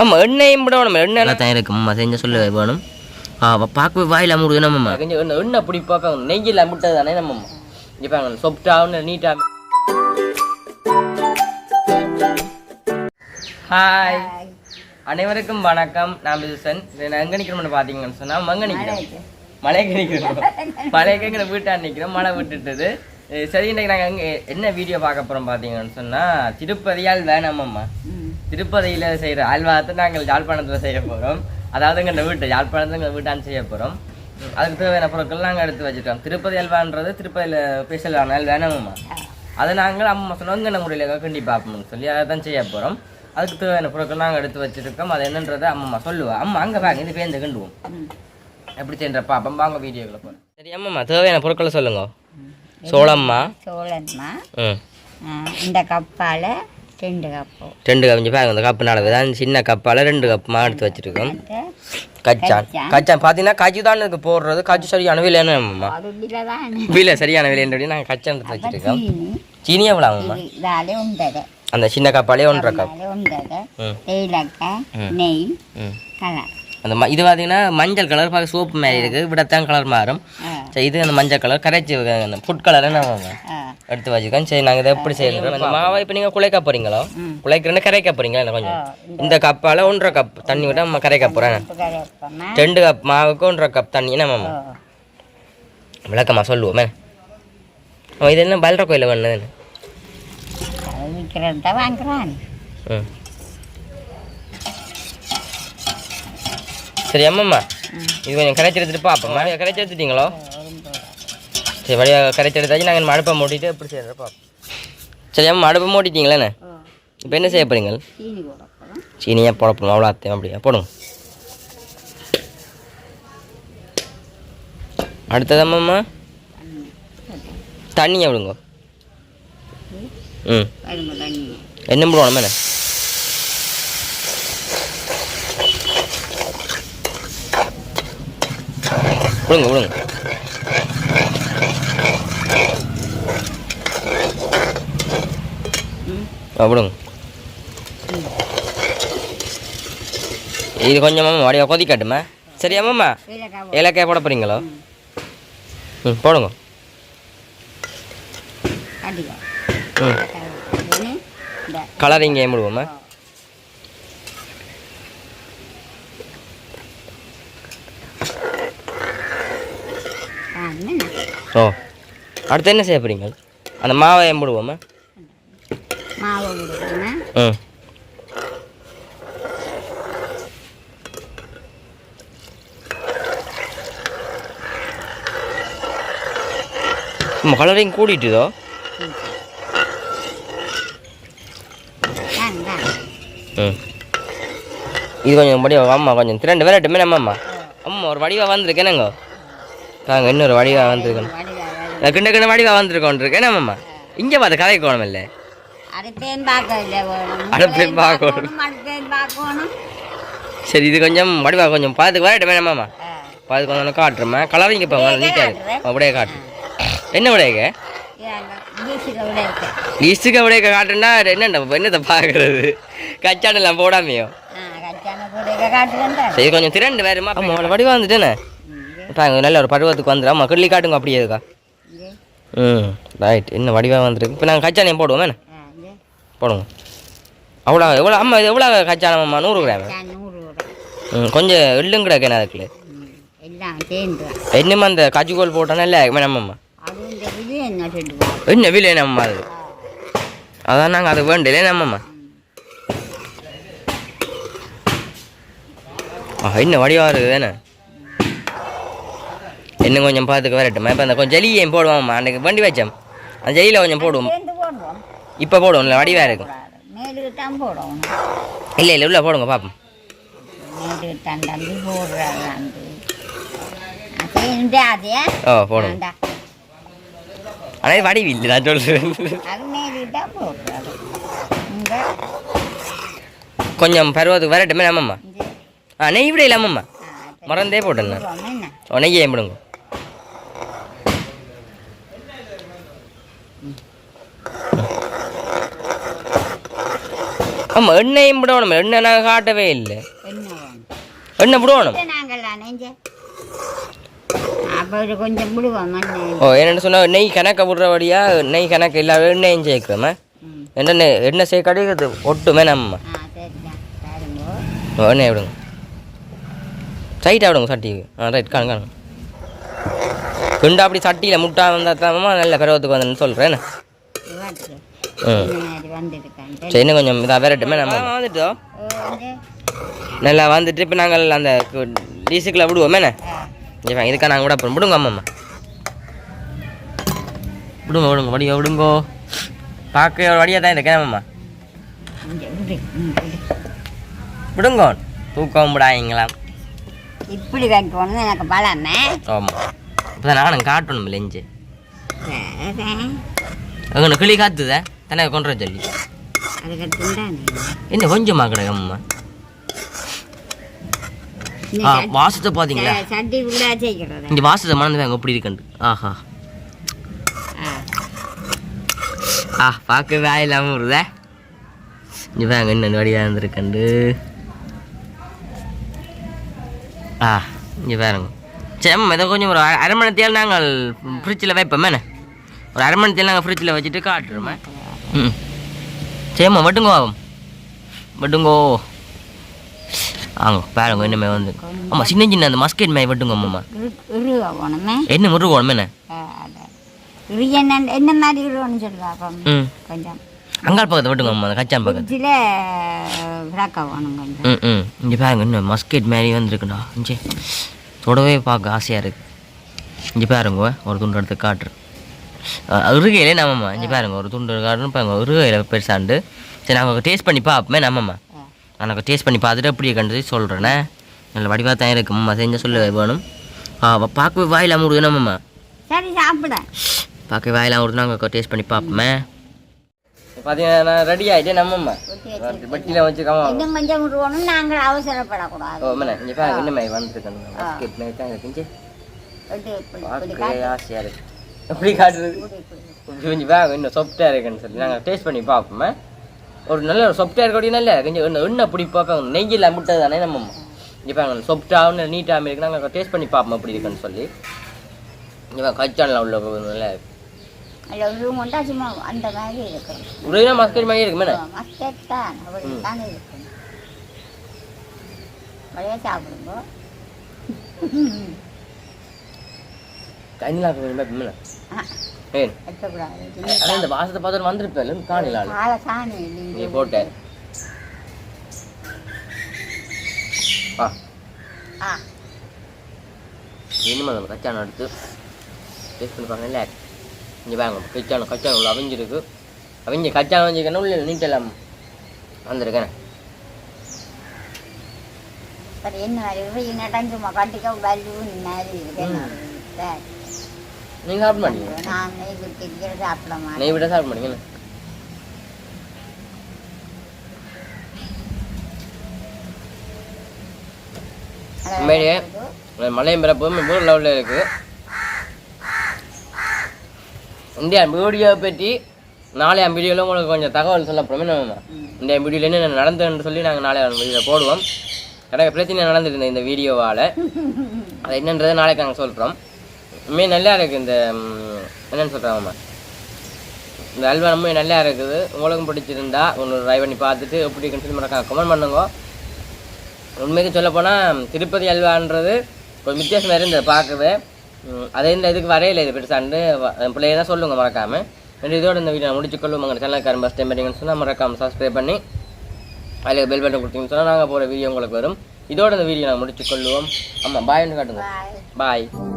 ஆமாம் எண்ணெயும் விடணும் எண்ணெய் நல்லா தான் இருக்கும் அம்மா செஞ்ச சொல்ல வேணும். ஆ பார்க்கவே வாயில மூடுது நம்மம்மா கொஞ்சம் எண்ணெய் எண்ணெய் பிடி பார்ப்பாங்க நெய்யில் முட்டை தானே நம்ம இப்போ சொப்டாக நீட்டாக ஹாய் அனைவருக்கும் வணக்கம். நான் வில்சன் நான் எங்கே நிற்கிறோம்னு பார்த்தீங்கன்னு சொன்னால் மங்க நிற்கிறோம் மலைக்கு. நிற்கிறோம் மலைக்கு எங்களை வீட்டாக நிற்கிறோம் மழை விட்டுட்டுது. சரி இன்றைக்கு நாங்கள் எங்கே என்ன வீடியோ பார்க்க போகிறோம் பார்த்தீங்கன்னு சொன்னால் திருப்பதியால் வேணாமம்மா திருப்பதியில் செய்கிற அல்வாத்தை நாங்கள் யாழ்ப்பாணத்தில் செய்ய போகிறோம் அதாவது எங்கள் வீட்டு யாழ்ப்பாணத்தில் எங்கள் வீட்டான் செய்ய போகிறோம் அதுக்கு தேவையான பொருட்கள் நாங்கள் எடுத்து வச்சுட்டோம். திருப்பதி அல்வான்றது திருப்பதியில் ஸ்பெஷலான அல்வா வேணாமம்மா அதை நாங்கள் அம்மா சொன்னாங்க இந்த முறையில் கண்டி பார்ப்போம்னு சொல்லி அதை தான் செய்ய போகிறோம் அதுக்கு தேவையான பொருட்கள் நாங்கள் எடுத்து வச்சிருக்கோம். அது என்னன்றதை அம்மா சொல்லுவா. அம்மா அங்கே வாங்க இது பேருந்து கண்டுவோம். எப்படி செய்கிற பாப்போம். வாங்க வீடியோக்குள்ள போகிறோம் சரி அம்மாம்மா தேவையான பொருட்களை சொல்லுங்க. சோளம்மா? சோழன்மா ம். இந்த கப்பால் ரெண்டு கப்பு ரெண்டு கப் இங்க பாருங்க இந்த கப்பு அளவு தான் சின்ன கப்பால் ரெண்டு கப்புமா எடுத்து வச்சிருக்கோம். கச்சான். கச்சான். பார்த்தீங்கன்னா காய்ச்சி தான் இதுக்கு போடுறது. காய்ச்சி சரியான விலைன்னு அம்மா? விலை சரியான விலைன்றபடி நாங்கள் கச்சான் எடுத்து வச்சிருக்கோம். சீனி. எவ்வளோ ஆகும்மா அந்த சின்ன கப்பாலே ஒன்றரை கப் தேயிலக்காய் நெய் கலர். அந்த ம இது பார்த்தீங்கன்னா மஞ்சள் கலர் பார்க்க சோப்பு மாதிரி இருக்குது விடத்தான் கலர் மாறும். சரி இது அந்த மஞ்சள் கலர் கரைச்சி அந்த ஃபுட் கலர் ஆ. எடுத்து வச்சுக்கோம் சரி நாங்கள் இதை எப்படி செய்யணும் இந்த மாவை இப்போ நீங்கள் குழைக்க போகிறீங்களோ ம். குழைக்கிறேன்னு கரைக்க போகிறீங்களா கொஞ்சம் இந்த. கப்பால் ஒன்றரை கப் தண்ணி விட நம்ம கரைக்க போகிறேன் ரெண்டு கப் மாவுக்கு ஒன்றரை கப் தண்ணி. நம்ம ஓ விளக்கமா சொல்லுவோமே. இது என்ன பல்ற கோயிலில் தான் வாங்குறான். ம். சரி அம்மம்மா. இது கொஞ்சம் கரைச்சி எடுத்துட்டு பார்ப்போம் மழையை கரைச்சி எடுத்துட்டீங்களோ? சரி வழியாக கரைச்சி எடுத்தாச்சு நாங்கள் அடுப்பை மூட்டிட்டு எப்படி செய்யறத பார்ப்போம் சரி அம்மா அடுப்பை மூட்டிட்டீங்களே ஓ இப்போ என்ன செய்ய கொடுக்கணும் சீனியாக போடப்போம் அவ்வளோ அத்தையும் அப்படியா? போடுங்க. அடுத்தது அம்மம்மா? தண்ணி விடுங்க ம். என்ன போடணும் என்ன? விடுங்க விடுங்க. ஆ விடுங்க. இது கொஞ்சமாக வடிவா கொதிக்கட்டுமா. சரி அம்மாம்மா தேயிலக்காய் ஏலக்காய் போட போகிறீங்களோ ம் போடுங்க. ம். இந்த கலரிங் ஏன் விடுவோம்மா ஆ என்ன ஓ. அடுத்து என்ன செய்ய போகிறீங்க அந்த மாவை ஏன் போடுவோம்மா மாவு ம் கலரிங் கூடிட்டுதோ இது. கொஞ்சம் வடிவா அம்மா கொஞ்சம். திரண்டு விரட்டுமே நம்ம அம்மா. அம்மா ஒரு வடிவா வந்திருக்கேனுங்க தாங்க இன்னொரு வடிவா வந்திருக்கணும் வடிவா கிண்ட கிண்ட வடிவா வந்திருக்கோன்றிருக்கேன் நம்மம்மா இங்கே பார்த்து கதை கோணம் இல்லை அடுப்பேன் பார்க்கணும். சரி இது கொஞ்சம் வடிவா கொஞ்சம் பார்த்துக்கு வரட்டுமே ஆ. பார்த்து கொஞ்சம் காட்டுறோம்மா. கலரிங் இப்போ நீட்டாக இருக்கு. அப்படியே காட்டு. என்ன விடையங்க இது அந்த பீச்சுல விட இருக்கு லிஸ்ட்டுக்கு அப்படியே காட்டுனா என்னண்ட என்னத்தை பார்க்கறது கச்சாடெல்லாம் போடாமையோ? சரி கொஞ்சம் திரண்டு வேறுமா அம்மா அவ்வளோ இப்போ நல்ல ஒரு பருவத்துக்கு வந்துடும் அம்மா கிள்ளி காட்டுங்க அப்படியே இருக்கா? ம் ரைட் என்ன வடிவாக வந்திருக்கு? இப்போ நாங்கள் கச்சானையும் போடுவோம் என்ன? போடுங்க. அவ்வளோ எவ்வளோ அம்மா இது எவ்வளோ கச்சானம்மா நூறு கிராம்? ம் கொஞ்சம் எள்ளும் அதுக்குள்ள? ம், எல்லாம் சேர்ந்து. என்னம்மா அந்த காஜுகோல் போட்டோன்னா இல்லை வேணாமம்மா இந்த என்ன என்ன விலை நம்மம்மா அது? அதான் நாங்கள் அது வேண்டலே நம்மம்மா ஆ என்ன வடிவாக இருக்குது என்ன? இன்னும் கொஞ்சம் பார்த்துக்க வரட்டுமா? இப்போ அந்த கொஞ்சம் ஜெலியையும் போடுவோம்மா. அன்றைக்கு வண்டி வச்சோம். அந்த ஜெலியில் கொஞ்சம் போடுவோம். இப்போ போடுவோம். இல்லை வடிவாக இருக்கும். இல்லை இல்லை உள்ள போடுங்க பார்ப்போம் ஓ போடுங்க. ஆனால் வடிவு இல்லை நான் சொல்கிறேன் கொஞ்சம் பருவத்துக்கு வரட்டுமே இங்கே. ஆ நெய் விட இல்லாமம்மா? மறந்தே போட்டேன் நான். என்ன? ஓ ஆமாம் எண்ணெயும் விடணும். எண்ணெய் நாங்கள் காட்டவே இல்லை. என்ன எண்ணெய் விடணும் ஓ என்னென்னு சொன்னால் நெய் கணக்க விடுறபடியா நெய் கணக்கு இல்லாத எண்ணெயும் சேர்க்கிறோமே? என்ன எண்ணெய் சேர்க்காடி ஒட்டுமே நம்ம. எண்ணெய் விடுங்க. ரைட்டாக விடுங்க சட்டிக்கு ஆ ரைட் காணுங்க காணுங்க கிண்டு அப்படி சட்டியில் முட்டா வந்தால் தாமமா நல்ல பருவத்துக்கு வந்துன்னு சொல்கிறேன் சரி இன்னும் கொஞ்சம் இதாக விரட்டுமே நம்ம வந்துட்டோம் வந்து நல்லா வந்துட்டு இப்போ நாங்கள் அந்த டீசுக்கில் விடுவோமேண்ணே இவன் இதுக்காக நாங்கள் விட போகிறோம் விடுங்க அம்மா விடுங்க விடுங்க வடிய விடுங்கோ. பார்க்க ஒரு வடியாக தான் இருக்கேன் அம்மா விடுங்கோ. தூக்கம் விடாங்களா இப்படி வைக்கணும் எனக்கு பலமே. ஆமாம் இப்போ நானும் காட்டணும் லெஞ்சு அங்கே கிளி காத்துதே. தானே கொண்டு வர சொல்லி. என்ன கொஞ்சமாக கிடக்கு அம்மா? ஆ வாசத்தை பார்த்தீங்களா இந்த இங்கே வாசத்தை மணந்து அங்கே எப்படி இருக்குண்டு ஆஹா. ஆ பார்க்கவே பார்க்க வேலை இல்லாமல் வருதே. இங்கே வாங்க இன்னும் வடியாக இருந்திருக்கண்டு ஆ இங்கே பாருங்க. சரி அம்மா இதை கொஞ்சம் ஒரு அரை- மணி தேல் நாங்கள் ஃப்ரிட்ஜில் என்ன? ஒரு அரை மணி தேல் நாங்கள் ஃப்ரிட்ஜில் வச்சுட்டு காட்டுறோமே. ம். சரிம்மா வட்டுங்கோ ஆகும். வட்டுங்கோ. ஆங்க பாருங்க இன்னுமே வந்து. ஆமாம் சின்ன சின்ன அந்த மஸ்கெட் மேய் வட்டுங்க அம்மா. என்ன முருகோணமேண்ணே இரு என்ன என்ன மாதிரி ம். கொஞ்சம். அங்காள் பக்கத்தை வட்டுங்க அம்மா அந்த கச்சான் பக்கத்து ஃப்ரிட்ஜில் ஃப்ராக்கா போகணும் கொஞ்சம். ம் ம். இங்கே பாருங்க இன்னும் மஸ்கெட் மாதிரி வந்திருக்குண்ணா இங்கே தொடவே பார்க்க ஆசையாக இருக்கு. இங்கே பாருங்க ஒரு துண்டு எடுத்து காட்டுறேன். இறுகையிலே நம்மம்மா இங்கே பாருங்க ஒரு துண்டு காட்டுன்னு பாருங்க இறுகையில் பெருசாண்டு சரி நாங்கள் டேஸ்ட் பண்ணி பார்ப்போமே நம்மம்மா. நான் டேஸ்ட் பண்ணி பார்த்துட்டு அப்படியே கண்டு சொல்கிறேண்ணே நல்ல வடிவாக தான் இருக்கு அம்மா செஞ்ச சொல்ல வேணும் பார்க்கவே வாயில் அமுடுது நம்மம்மா சரி சாப்பிட பார்க்கவே வாயில் அமுடுது நாங்கள் டேஸ்ட் பண்ணி பார்ப்போமே பார்த்தீங்கன்னா ரெடி ஆகிட்டே நம்மம்மா வட்டியில் வச்சுக்காம இன்னும் கொஞ்சம் விடுவோம் நாங்கள் அவசரப்படக்கூடாது ஓ இங்கே பாருங்க இன்னுமே தான். ஆசையாக எப்படி காட்டுறது. கொஞ்சம் வேக இன்னும் சொப்டாக இருக்குன்னு சொல்லி. நாங்கள் டேஸ்ட் பண்ணி பார்ப்போமே. ஒரு நல்ல ஒரு சொப்டாக இருக்கக்கூடிய நல்ல கொஞ்சம் இன்னும் இன்னும் அப்படி பார்ப்போம். நெய்யில் முட்டை தானே நம்ம இங்கே பாருங்க சொப்டாகவும் நீட்டாகவும் இருக்கு நாங்கள் டேஸ்ட் பண்ணி பார்ப்போம் எப்படி இருக்குன்னு சொல்லி. இங்கே கச்சானில் உள்ள நல்ல அந்த மாதிரி இருக்கும் உரையினா மஸ்கெட் மாதிரி இருக்குமே மஸ்கட் தான். அப்படி தான் இருக்கும் வழியாக சாப்பிடுங்க. ஆ, ஏன்? வைக்கக்கூடாது அதான் இந்த வாசத்தை பார்த்துட்டு வந்திருப்பேன். சாணி நீ போட்ட. ஆ. ஆ இனிமே நம்ம கச்சானம் எடுத்து டேஸ்ட் பண்ணி பார்க்கல இங்கே வாங்க கச்சானம் கச்சானம் உள்ள அவிஞ்சிருக்கு. அவிஞ்ச கச்சானம் வஞ்சிக்கணும் உள்ள நீட்டெல்லாம் வந்திருக்கேன் என்ன மாதிரி நடம் சும்மா கட்டிக்க வலு மாதிரி இருக்கு நீங்கள் சாப்பிட மாட்டீங்க நான் நெய் குத்திக்கிற சாப்பிட மாட்டேன். நெய் விட சாப்பிட மாட்டீங்க உண்மையிலேயே மலையும் பிறப்பும் வேறு லெவலில் இருக்குது இந்தியா வீடியோவை பற்றி நாளைய வீடியோவில் உங்களுக்கு கொஞ்சம் தகவல் சொல்லப்படுமே நம்ம இந்த வீடியோவில் என்ன நடந்ததுன்னு சொல்லி நாங்கள் நாளைய வீடியோவில் போடுவோம். நிறைய பிரச்சனை நடந்துருந்தது இந்த வீடியோவால். அது என்னன்றதை நாளைக்கு நாங்கள் சொல்கிறோம் உண்மையாக நல்லா இருக்குது இந்த என்னன்னு சொல்கிறாங்கம்மா இந்த அல்வா ரொம்ப நல்லா இருக்குது. உங்களுக்கும் பிடிச்சிருந்தா உங்களுக்கு ட்ரை பண்ணி பார்த்துட்டு எப்படி இருக்குன்னு சொல்லி மறக்காம கமெண்ட் பண்ணுங்க. உண்மைக்கு சொல்ல போனால் திருப்பதி அல்வான்றது ஒரு வித்தியாசம் இருந்தது பார்க்கவே. ம், அதே இந்த இதுக்கு வரையில இது பெருசாண்டு பிள்ளைய தான் சொல்லுங்க மறக்காம. ரெண்டு இதோட இந்த வீடியோ முடிச்சுக்கொள்ளும் உங்கள் சேனலுக்கு ஃபஸ்ட் டைம் சொன்னால் மறக்காம சப்ஸ்கிரைப் பண்ணி அதில் பெல் பட்டன் கொடுத்தீங்கன்னு சொன்னால் நாங்கள் போகிற வீடியோ உங்களுக்கு வரும். இதோட இந்த வீடியோ நாங்கள் முடிச்சுக்கொள்ளுவோம். ஆமாம் பாய்னு காட்டுங்க. பாய் பாய்